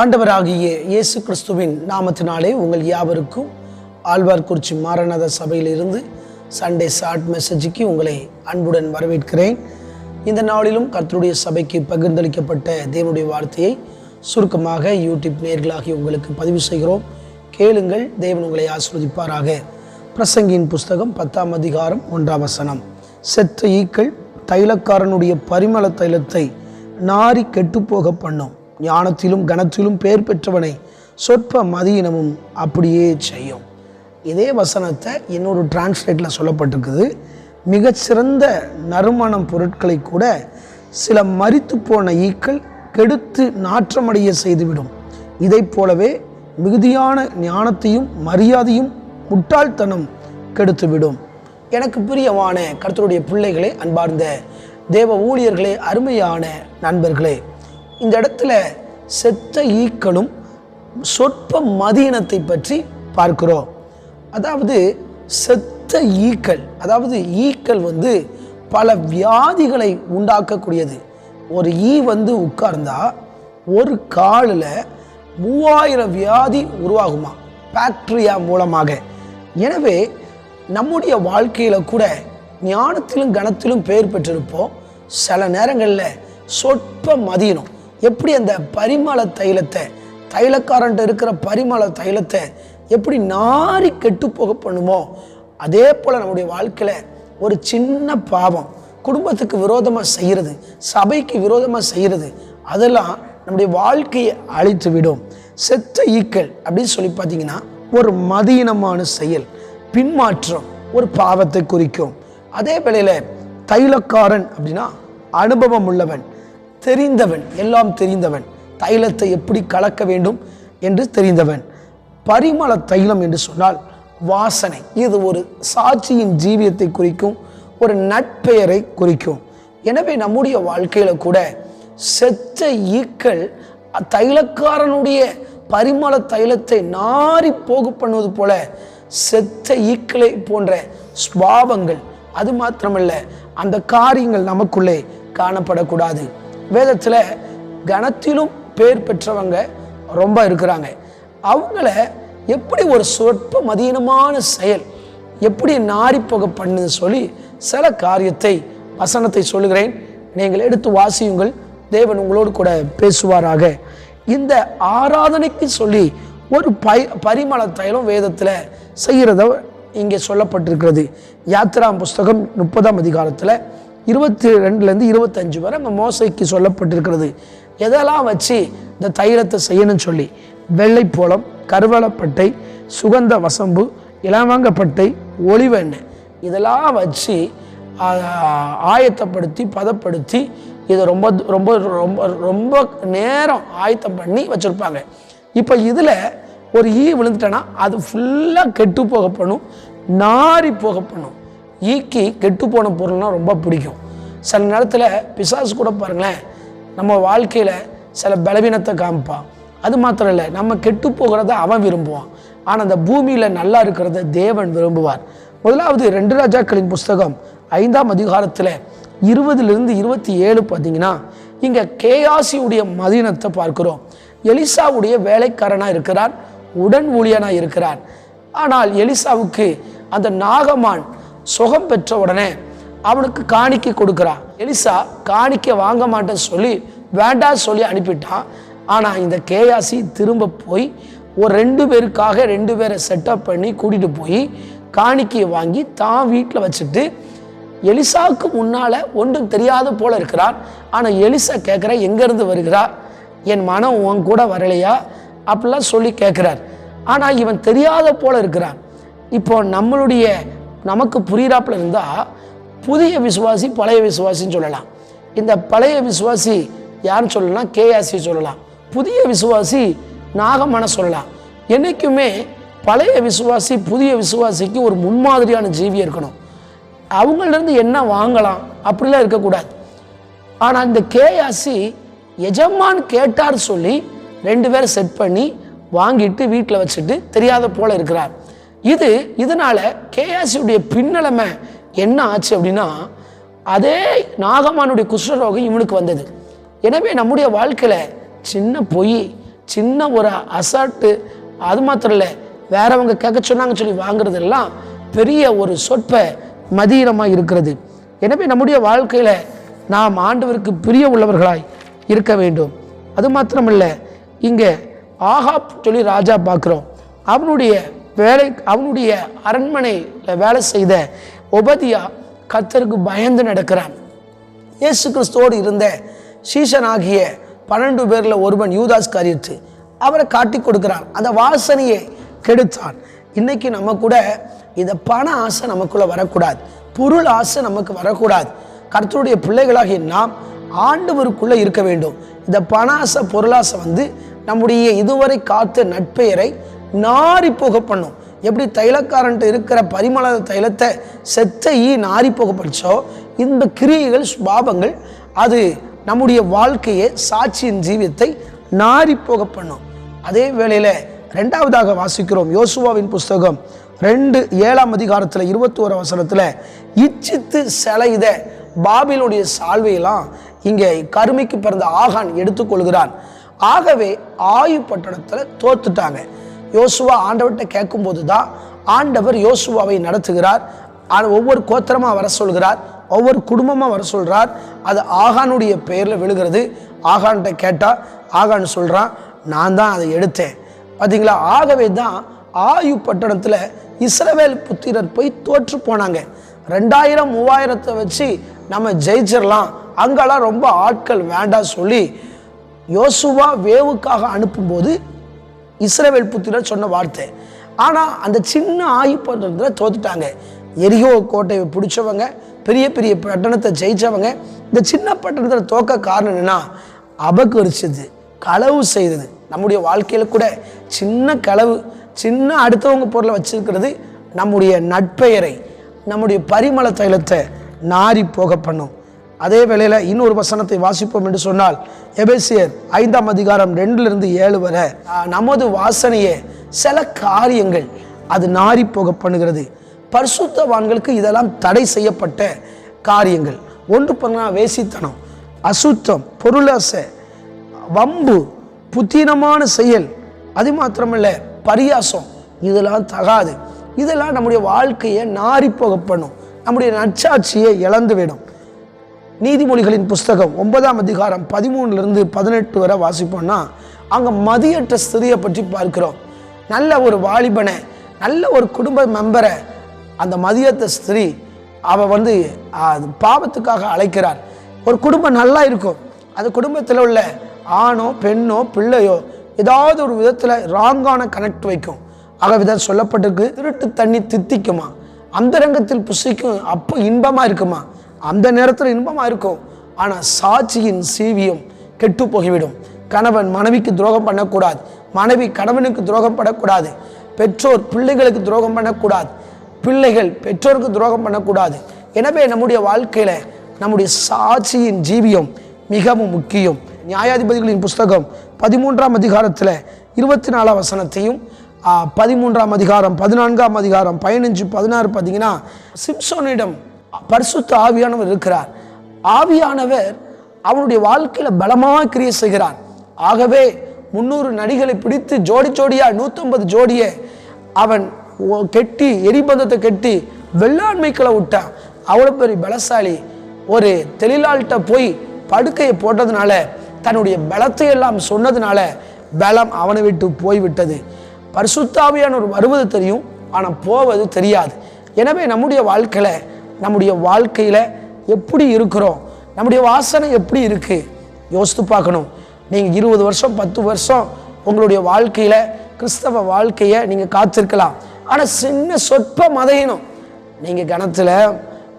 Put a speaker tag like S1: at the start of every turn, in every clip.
S1: ஆண்டவராகிய இயேசு கிறிஸ்துவின் நாமத்தினாலே உங்கள் யாவருக்கும் ஆழ்வார்குறிச்சி மாரநாத சபையிலிருந்து சண்டே ஷார்ட் மெசேஜுக்கு உங்களை அன்புடன் வரவேற்கிறேன். இந்த நாளிலும் கர்த்தருடைய சபைக்கு பகிர்ந்தளிக்கப்பட்ட தேவனுடைய வார்த்தையை சுருக்கமாக யூடியூப் நேர்களாகி உங்களுக்கு பதிவு செய்கிறோம். கேளுங்கள் தேவன் உங்களை ஆஸ்வதிப்பாராக பிரசங்கின் புஸ்தகம் பத்தாம் அதிகாரம் ஒன்றாம் வசனம். செத்த ஈக்கள் தைலக்காரனுடைய பரிமள தைலத்தை நாரி கெட்டுப்போக பண்ணும். ஞானத்திலும் கனத்திலும் பேர் பெற்றவனை சொற்ப மதியினமும் அப்படியே செய்யும். இதே வசனத்தை இன்னொரு டிரான்ஸ்லேட்டில் சொல்லப்பட்டிருக்குது. மிகச்சிறந்த நறுமணம் பொருட்களை கூட சில மறித்து போன ஈக்கள் கெடுத்து நாற்றமடைய செய்துவிடும். இதைப் போலவே மிகுதியான ஞானத்தையும் மரியாதையும் முட்டாள்தனம் கெடுத்துவிடும். எனக்கு பிரியமான கருத்தருடைய பிள்ளைகளே அன்பார்ந்த தேவ ஊழியர்களே அருமையான நண்பர்களே இந்த இடத்துல செத்த ஈக்களும் சொற்ப மதியினத்தை பற்றி பார்க்கிறோம். அதாவது செத்த ஈக்கள் அதாவது ஈக்கள் வந்து பல வியாதிகளை உண்டாக்கக்கூடியது. ஒரு ஈ வந்து உட்கார்ந்தா ஒரு காலில் மூவாயிரம் வியாதி உருவாகுமா? பாக்டீரியா மூலமாக. எனவே நம்முடைய வாழ்க்கையில் கூட ஞானத்திலும் கணத்திலும் பெயர் பெற்றிருப்போம். சில நேரங்களில் சொற்ப மதியணும் எப்படி அந்த பரிமள தைலத்தை தைலக்காரன்ட்ட இருக்கிற பரிமள தைலத்தை எப்படி நாரி கெட்டு போக பண்ணுமோ அதே போல் நம்முடைய வாழ்க்கையில் ஒரு சின்ன பாவம் குடும்பத்துக்கு விரோதமாக செய்கிறது சபைக்கு விரோதமாக செய்கிறது அதெல்லாம் நம்முடைய வாழ்க்கையை அழித்து விடும் செத்த ஈக்கள் அப்படின்னு சொல்லி பார்த்தீங்கன்னா ஒரு மதியினமான செயல் பின்மாற்றம் ஒரு பாவத்தை குறிக்கும். அதே வேளையில் தைலக்காரன் அப்படின்னா அனுபவம் உள்ளவன். தெரிந்தவன் எல்லாம் தெரிந்தவன். தைலத்தை எப்படி கலக்க வேண்டும் என்று தெரிந்தவன். பரிமள தைலம் என்று சொன்னால் வாசனை. இது ஒரு சாட்சியின் ஜீவியத்தை குறிக்கும் ஒரு நட்பெயரை குறிக்கும். எனவே நம்முடைய வாழ்க்கையில் கூட செத்த ஈக்கள் தைலக்காரனுடைய பரிமள தைலத்தை நாரி போக பண்ணுவது போல செத்த ஈக்களை போன்ற ஸ்வாவங்கள். அது மாத்திரமல்ல அந்த காரியங்கள் நமக்குள்ளே காணப்படக்கூடாது. வேதத்தில் கணத்திலும் பேர் பெற்றவங்க ரொம்ப இருக்கிறாங்க. அவங்கள எப்படி ஒரு சொற்ப மதீனமான செயல் எப்படி நாரிப்போக பண்ணுன்னு சொல்லி சில காரியத்தை வசனத்தை சொல்லுகிறேன். நீங்கள் எடுத்து வாசியுங்கள். தேவன் உங்களோடு கூட பேசுவாராக. இந்த ஆராதனைக்கு சொல்லி ஒரு பை பரிமள தைலம் வேதத்தில் செய்கிறத இங்கே சொல்லப்பட்டிருக்கிறது. யாத்ரா புஸ்தகம் முப்பதாம் அதிகாரத்தில் இருபத்தி ரெண்டுலேருந்து இருபத்தஞ்சு வரை நம்ம மோசைக்கு சொல்லப்பட்டிருக்கிறது. எதெல்லாம் வச்சு இந்த தைலத்தை செய்யணும்னு சொல்லி? வெள்ளைப்போளம் கருவளப்பட்டை சுகந்த வசம்பு இளவங்கப்பட்டை ஒளிவெண்ணெய். இதெல்லாம் வச்சு ஆயத்தப்படுத்தி பதப்படுத்தி இதை ரொம்ப ரொம்ப ரொம்ப ரொம்ப நேரம் ஆயத்தம் பண்ணி வச்சுருப்பாங்க. இப்போ இதில் ஒரு ஈ விழுந்துட்டேன்னா அது ஃபுல்லாக கெட்டு போக பண்ணும் நாரி போக பண்ணும் ஈக்கி கெட்டு போன பொருள்னால் ரொம்ப பிடிக்கும். சில நேரத்தில் பிசாசு கூட பாருங்களேன் நம்ம வாழ்க்கையில் சில பலவீனத்தை காமிப்பான். அது மாத்திரம் இல்லை நம்ம கெட்டு போகிறத அவன் விரும்புவான். ஆனால் அந்த பூமியில் நல்லா இருக்கிறத தேவன் விரும்புவார். முதலாவது ரெண்டு ராஜாக்களின் புஸ்தகம் ஐந்தாம் அதிகாரத்தில் இருபதுலேருந்து இருபத்தி ஏழு பார்த்தீங்கன்னா இங்கே கேயாசியுடைய மதீனத்தை பார்க்கிறோம். எலிசாவுடைய வேலைக்காரனாக இருக்கிறார் உடன் ஊழியனாக இருக்கிறார். ஆனால் எலிசாவுக்கு அந்த நாகமான் சுகம் பெற்ற உடனே அவனுக்கு காணிக்கை கொடுக்குறான் எலிசா காணிக்கை வாங்க மாட்டேன்னு சொல்லி வேண்டாம் சொல்லி அனுப்பிட்டான் ஆனால் இந்த கேயாசி திரும்ப போய் ஒரு ரெண்டு பேருக்காக ரெண்டு பேரை செட்டப் பண்ணி கூட்டிகிட்டு போய் காணிக்கையை வாங்கி தான் வீட்டில் வச்சுட்டு எலிசாவுக்கு முன்னால் ஒன்றும் தெரியாத போல இருக்கிறார் ஆனால் எலிசா கேட்குற எங்கேருந்து வருகிறா? என் மனம் உன் கூட வரலையா? அப்படிலாம் சொல்லி கேட்குறார் ஆனால் இவன் தெரியாத போல இருக்கிறான். இப்போ நம்மளுடைய நமக்கு புரியிறாப்புல இருந்தால் புதிய விசுவாசி பழைய விசுவாசின்னு சொல்லலாம். இந்த பழைய விசுவாசி யாருன்னு சொல்லலாம்? கேஆசி சொல்லலாம். புதிய விசுவாசி நாகமன சொல்லலாம். என்றைக்குமே பழைய விசுவாசி புதிய விசுவாசிக்கு ஒரு முன்மாதிரியான ஜீவி இருக்கணும். அவங்கள்ட்ட என்ன வாங்கலாம்? அப்படிலாம் இருக்கக்கூடாது. ஆனால் இந்த கேஆசி எஜமான் கேட்டார் சொல்லி ரெண்டு பேரும் செட் பண்ணி வாங்கிட்டு வீட்டில் வச்சுட்டு தெரியாத போல இருக்கிறார். இது இதனால் கேஆர்சியுடைய பின்னலமை என்ன ஆச்சு அப்படின்னா அதே நாகமானுடைய குஷ்டரோகம் இவனுக்கு வந்தது. எனவே நம்முடைய வாழ்க்கையில் சின்ன பொய் சின்ன ஒரு அசால்ட்டு அது மாத்திரம் இல்லை வேறவங்க கேட்க சொன்னாங்க சொல்லி வாங்குறதெல்லாம் பெரிய ஒரு சொற்ப மதீனமாக இருக்கிறது. எனவே நம்முடைய வாழ்க்கையில் நாம் ஆண்டவருக்கு பிரிய உள்ளவர்களாய் இருக்க வேண்டும். அது மாத்திரமல்ல இங்கே ஆகாப் சொல்லி ராஜா பார்க்குறோம். அவனுடைய வேலை அவனுடைய அரண்மனையில் வேலை செய்த உபதியா கர்த்தருக்கு பயந்து நடக்கிறான். இயேசு கிறிஸ்துவோடு இருந்த சீஷனாகிய பன்னெண்டு பேரில் ஒருவன் யூதாஸ் காரியத்து அவரை காட்டி கொடுக்கிறான். அந்த வாசனையை கெடுத்தான். இன்னைக்கு நம்ம கூட இந்த பண ஆசை நமக்குள்ளே வரக்கூடாது. பொருள் ஆசை நமக்கு வரக்கூடாது. கர்த்தருடைய பிள்ளைகளாகிய நாம் ஆண்டவருக்குள்ளே இருக்க வேண்டும். இந்த பண ஆசை பொருளாசை வந்து நம்முடைய இதுவரை காத்த நட்பெயரை நாரி போக பண்ணும். எப்படி தைலக்காரன்ட்டு இருக்கிற பரிமள தைலத்தை செத்த ஈ நாரி போக படித்தோ இந்த கிரியைகள் சுபாவங்கள் அது நம்முடைய வாழ்க்கையை சாட்சியின் ஜீவியத்தை நாரி போக பண்ணும். அதே வேளையில் ரெண்டாவதாக வாசிக்கிறோம் யோசுவாவின் புஸ்தகம் ரெண்டு ஏழாம் அதிகாரத்தில் இருபத்தோரு அவசரத்தில் இச்சித்து செலைத பாபிலுடைய சால்வையெல்லாம் இங்கே கருமைக்கு பிறந்த ஆகான் எடுத்துக்கொள்கிறான். ஆகவே ஆயு பட்டணத்தில் தோத்துட்டாங்க. யோசுவா ஆண்டவர்கிட்ட கேட்கும்போது தான் ஆண்டவர் யோசுவாவை நடத்துகிறார். ஒவ்வொரு கோத்திரமாக வர சொல்கிறார். ஒவ்வொரு குடும்பமாக வர சொல்கிறார் அது ஆகானுடைய பெயரில் விழுகிறது. ஆகான்கிட்ட கேட்டால் ஆகான் சொல்கிறான் நான் தான் அதை எடுத்தேன். பார்த்தீங்களா ஆகவே தான் ஆயு பட்டணத்தில் இஸ்ரவேல் புத்திரர் போய் தோற்று போனாங்க. ரெண்டாயிரம் மூவாயிரத்தை வச்சு நம்ம ஜெயிச்சிடலாம் அங்கெல்லாம் ரொம்ப ஆட்கள் வேண்டாம் சொல்லி யோசுவா வேவுக்காக அனுப்பும்போது இஸ்ரவேல் புத்திரர் சொன்ன வார்த்தை. ஆனால் அந்த சின்ன ஆயு தோத்துட்டாங்க. எரியோ கோட்டையை பிடிச்சவங்க பெரிய பெரிய பட்டணத்தை ஜெயித்தவங்க இந்த சின்ன பட்டணத்தில் தோக்க காரணம் என்னென்னா அபகரிச்சது களவு செய்தது. நம்முடைய வாழ்க்கையில் கூட சின்ன களவு சின்ன அடுத்தவங்க பொருளை வச்சிருக்கிறது நம்முடைய நட்பெயரை நம்முடைய பரிமள தைலத்தை நாரி போக பண்ணும். அதே வேளையில் இன்னொரு வசனத்தை வாசிப்போம் என்று சொன்னால் எபேசியர் ஐந்தாம் அதிகாரம் ரெண்டுலேருந்து ஏழு வரை நமது வாசனையே சில காரியங்கள் அது நாரி போக பண்ணுகிறது பரிசுத்தவான்களுக்கு இதெல்லாம் தடை செய்யப்பட்ட காரியங்கள். ஒன்று பண்ணா வேசித்தனம் அசுத்தம் பொருளாசை வம்பு புத்தீனமான செயல் அது மாத்திரமல்ல பரியாசம் இதெல்லாம் தகாது. இதெல்லாம் நம்முடைய வாழ்க்கையை நாரி போக பண்ணும் நம்முடைய நச்சாட்சியை இழந்து விடும் நீதிமொழிகளின் புஸ்தகம் ஒன்பதாம் அதிகாரம் பதிமூணுலேருந்து பதினெட்டு வரை வாசிப்போம்னா அங்கே மதியற்ற ஸ்திரியை பற்றி பார்க்கிறோம். நல்ல ஒரு வாலிபனை நல்ல ஒரு குடும்ப மெம்பரை அந்த மதியத்த ஸ்திரீ அவள் வந்து அது பாவத்துக்காக அழைக்கிறார். ஒரு குடும்பம் நல்லா இருக்கும். அந்த குடும்பத்தில் உள்ள ஆணோ பெண்ணோ பிள்ளையோ ஏதாவது ஒரு விதத்தில் ராங்கான கனெக்ட் வைக்கும். ஆகவே சொல்லப்பட்டிருக்கு. திருட்டு தண்ணி தித்திக்குமா? அந்தரங்கத்தில் புசிக்கும் அப்போ இன்பமாக இருக்குமா? அந்த நேரத்தில் இன்பமாக இருக்கும். ஆனால் சாட்சியின் சீவியம் கெட்டு போய்விடும் கணவன் மனைவிக்கு துரோகம் பண்ணக்கூடாது. மனைவி கணவனுக்கு துரோகம் பண்ணக்கூடாது. பெற்றோர் பிள்ளைகளுக்கு துரோகம் பண்ணக்கூடாது. பிள்ளைகள் பெற்றோருக்கு துரோகம் பண்ணக்கூடாது. எனவே நம்முடைய வாழ்க்கையில் நம்முடைய சாட்சியின் ஜீவியம் மிகவும் முக்கியம். நியாயாதிபதிகளின் புஸ்தகம் பதிமூன்றாம் அதிகாரத்தில் இருபத்தி நாலாம் வசனத்தையும் பதிமூன்றாம் அதிகாரம் பதினான்காம் அதிகாரம் பதினஞ்சு பதினாறு பார்த்தீங்கன்னா சிம்சோனிடம் பரிசுத்த ஆவியானவர் இருக்கிறார். ஆவியானவர் அவனுடைய வாழ்க்கையில் பலமாக கிரியை செய்கிறார். ஆகவே முந்நூறு நடிகளை பிடித்து ஜோடி ஜோடியாக நூற்றம்பது ஜோடியை அவன் கெட்டி எரிபந்தத்தை கெட்டி வெள்ளாண்மைக்களை விட்டான். அவ்வளோ பெரிய பலசாலி ஒரு தெளிலாள்கிட்ட போய் படுக்கையை போட்டதுனால தன்னுடைய பலத்தை எல்லாம் சொன்னதுனால பலம் அவனை விட்டு போய்விட்டது. பரிசுத்தாவியானவர் வருவது தெரியும் ஆனால் போவது தெரியாது. எனவே நம்முடைய வாழ்க்கையில் நம்முடைய வாழ்க்கையில் எப்படி இருக்கிறோம்? நம்முடைய வாசனை எப்படி இருக்குது யோசித்து பார்க்கணும். நீங்கள் இருபது வருஷம் பத்து வருஷம் உங்களுடைய வாழ்க்கையில் கிறிஸ்தவ வாழ்க்கையை நீங்கள் காத்திருக்கலாம். ஆனால் சின்ன சொற்ப மதையணும். நீங்கள் கணத்தில்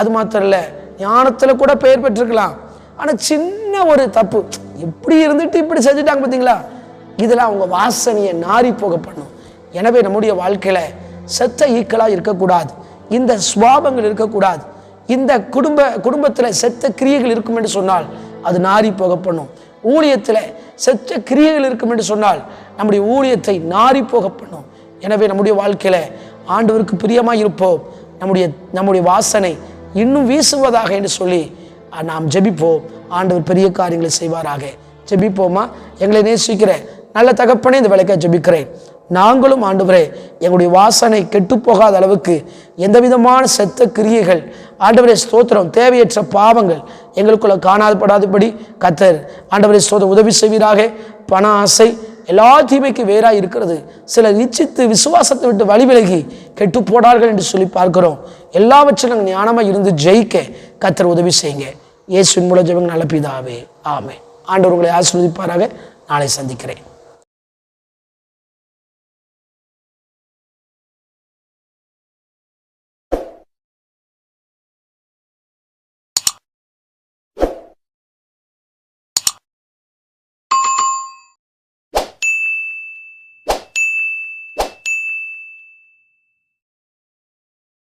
S1: அது மாத்திரம் இல்லை ஞானத்தில் கூட பெயர் பெற்றிருக்கலாம். ஆனால் சின்ன ஒரு தப்பு. எப்படி இருந்துட்டு இப்படி செஞ்சுட்டாங்க பார்த்தீங்களா இதெல்லாம் அவங்க வாசனையை நாரி போக பண்ணும். எனவே நம்முடைய வாழ்க்கையில் செத்த ஈக்களாக இருக்கக்கூடாது. இந்த சுவாபங்கள் இருக்கக்கூடாது. இந்த குடும்ப குடும்பத்தில் செத்த கிரியைகள் இருக்கும் என்று சொன்னால் அது நாரி போக பண்ணும் ஊழியத்தில் செத்த கிரியைகள் இருக்கும் என்று சொன்னால் நம்முடைய ஊழியத்தை நாரி போக பண்ணும் எனவே நம்முடைய வாழ்க்கையில் ஆண்டவருக்கு பிரியமாக இருப்போம். நம்முடைய நம்முடைய வாசனை இன்னும் வீசுவதாக என்று சொல்லி நாம் ஜெபிப்போம். ஆண்டவர் பெரிய காரியங்களை செய்வாராக. ஜெபிப்போமா? எங்களை நேசிக்கிற நல்ல தகப்பனே இந்த விளக்க ஜெபிக்கிறேன். நாங்களும் ஆண்டவரே எங்களுடைய வாசனை கெட்டுப்போகாத அளவுக்கு எந்த விதமான செத்த கிரியைகள் ஆண்டவரே ஸ்தோத்திரம் தேவையற்ற பாவங்கள் எங்களுக்குள்ள காணாதப்படாதபடி கத்தர் ஆண்டவரே ஸ்தோத்திரம் உதவி செய்வீராக. பண ஆசை எல்லா தீமைக்கு வேறாய் இருக்கிறது. சிலர் இச்சித்து விசுவாசத்தை விட்டு வழி விலகி கெட்டு போடார்கள் என்று சொல்லி பார்க்கிறோம். எல்லாவற்றிலும் நாங்கள் ஞானமாக இருந்து ஜெயிக்க கத்தர் உதவி செய்யுங்க. இயேசுவின் மூலம் ஜெபங்கள் நல்ல பிதாவே ஆமே ஆண்டவர் உங்களை நாளை சந்திக்கிறேன்.